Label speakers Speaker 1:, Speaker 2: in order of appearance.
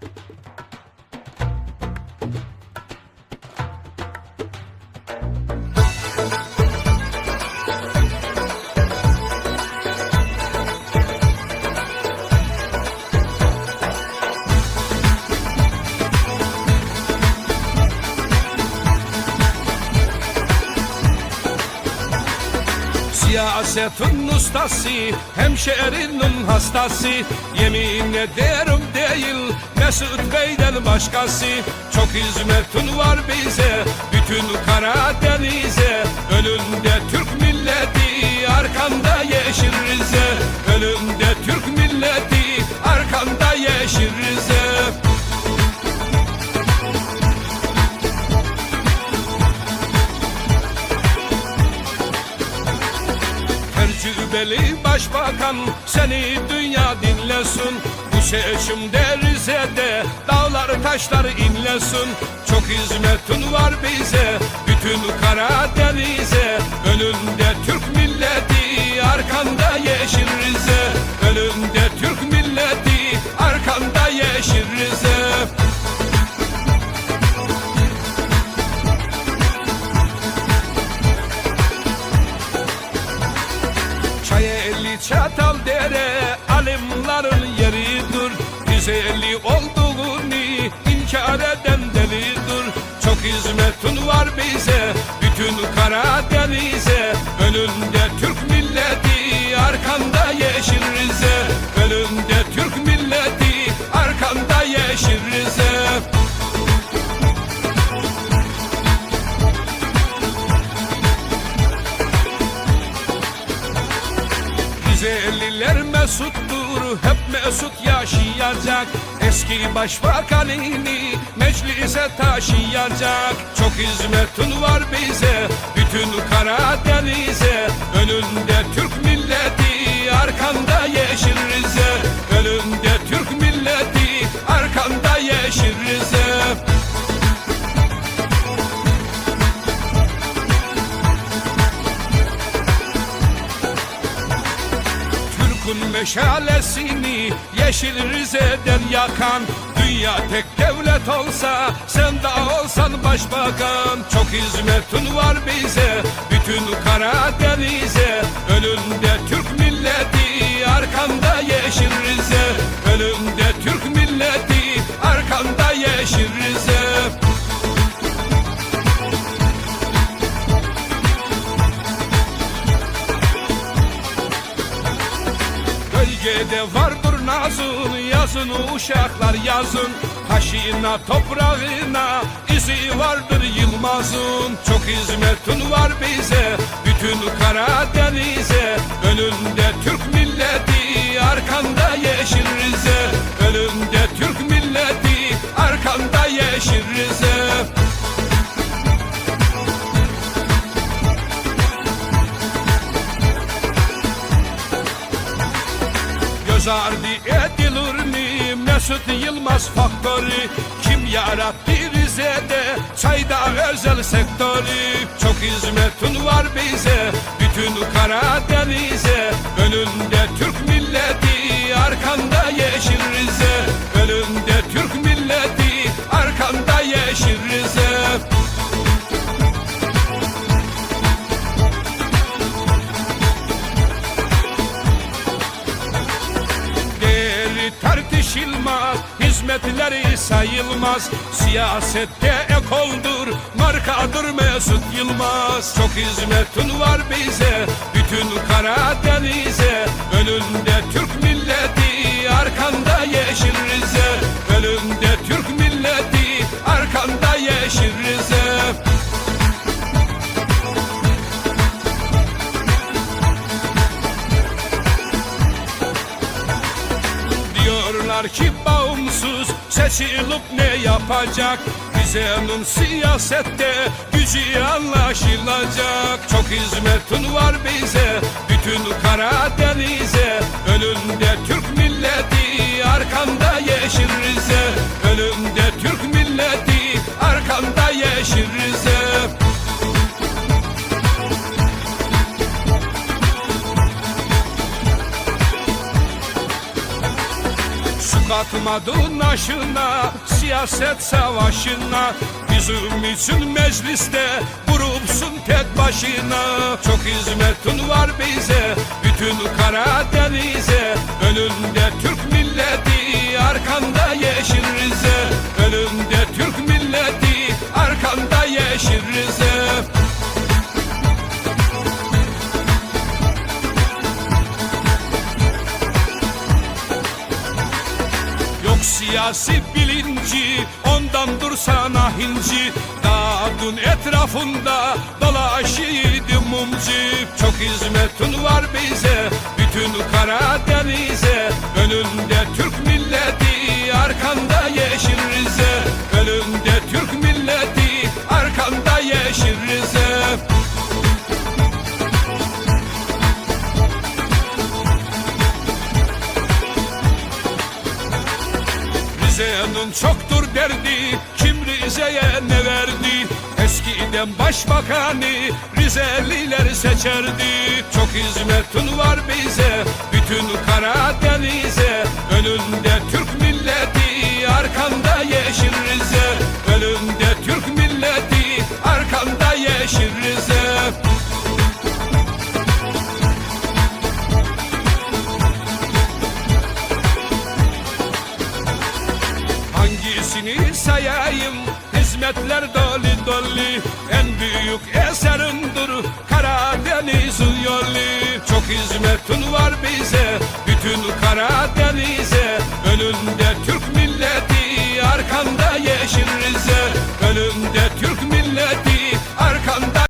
Speaker 1: Thank you. Siyasetin ustası, hemşerinin hastası. Yemin ederim değil Mesut Bey'den başkası. Çok hizmetin var bize, bütün Karadeniz'e. Önünde Türk milleti, Tecrübeli başbakan seni dünya dinlesin. Bu seçimde Rize'de dağlar taşlar inlesin. Çok hizmetin var bize bütün Karadeniz'e Önünde Türk milleti arkanda yeşil Rize Güzeli olduğunu inkar eden delidir. Çok hizmetin var bize bütün Karadeniz'e Önünde Türk milleti arkanda yeşil Rize Güzelliler mesuttur, hep mesut yaşayacak. Eski başbakanını meclise taşıyacak. Çok hizmetin var bize, bütün Karadeniz'e. Önünde Türk'ün meşalesini yeşil Rize'den yakan Dünya tek devlet olsa sen de olsan başbakan. Çok hizmetin var bize bütün Karadeniz'e. Önünde Türk milleti arkanda yeşil Rize. Önünde Türk milleti arkanda yeşil Rize yazın uşaklar yazın. Taşına toprağına izi vardır Yılmaz'ın. Çok hizmetin var bize bütün Karadeniz'e. Önünde Türk milleti arkanda yeşil Rize. Önünde Türk milleti arkanda yeşil Rize. Göz ardı edilir Mesut Yılmaz faktörü Kim yarattı Rize'de? Çayda özel sektörü Çok hizmetin var bize. Bütün Karadeniz'e Önünde hizmetleri sayılmaz. Siyasette ekoldur, markadır Mesut Yılmaz. Çok hizmetin var bize, bütün Karadeniz'e. Önünde Türk milleti, arkanda yeşil seçilip ne yapacak? Bize'nin siyasette gücü anlaşılacak. Çok hizmetin var bize bütün Karadeniz'e Önünde Türk milleti Çıkmadın aşına siyaset savaşına. Bizim için mecliste vurupsun tek başına. Çok hizmetin var bize bütün Karadeniz'e Önünde Türk milleti arkanda yeşil Rize. Önünde Türk milleti arkanda yeşil Rize siyasi bilinci ondan dursana hinci Dağdın etrafında dolaşıydı mumci. Çok hizmetin var bize bütün Karadeniz'e. Önünde Türk milleti arkanda yeşil Rize. Önünde Rize'nin çoktur derdi Kim Rize'ye ne verdi? Eskiden başbakanı Rizeliler seçerdi. Çok hizmetin var bize Bütün Karadeniz'e. Önünde Sayayım Hizmetler dolu dolu En büyük eserindir Karadeniz'in yolu. Çok hizmetin var bize Bütün Karadeniz'e Önünde Türk milleti Arkanda yeşil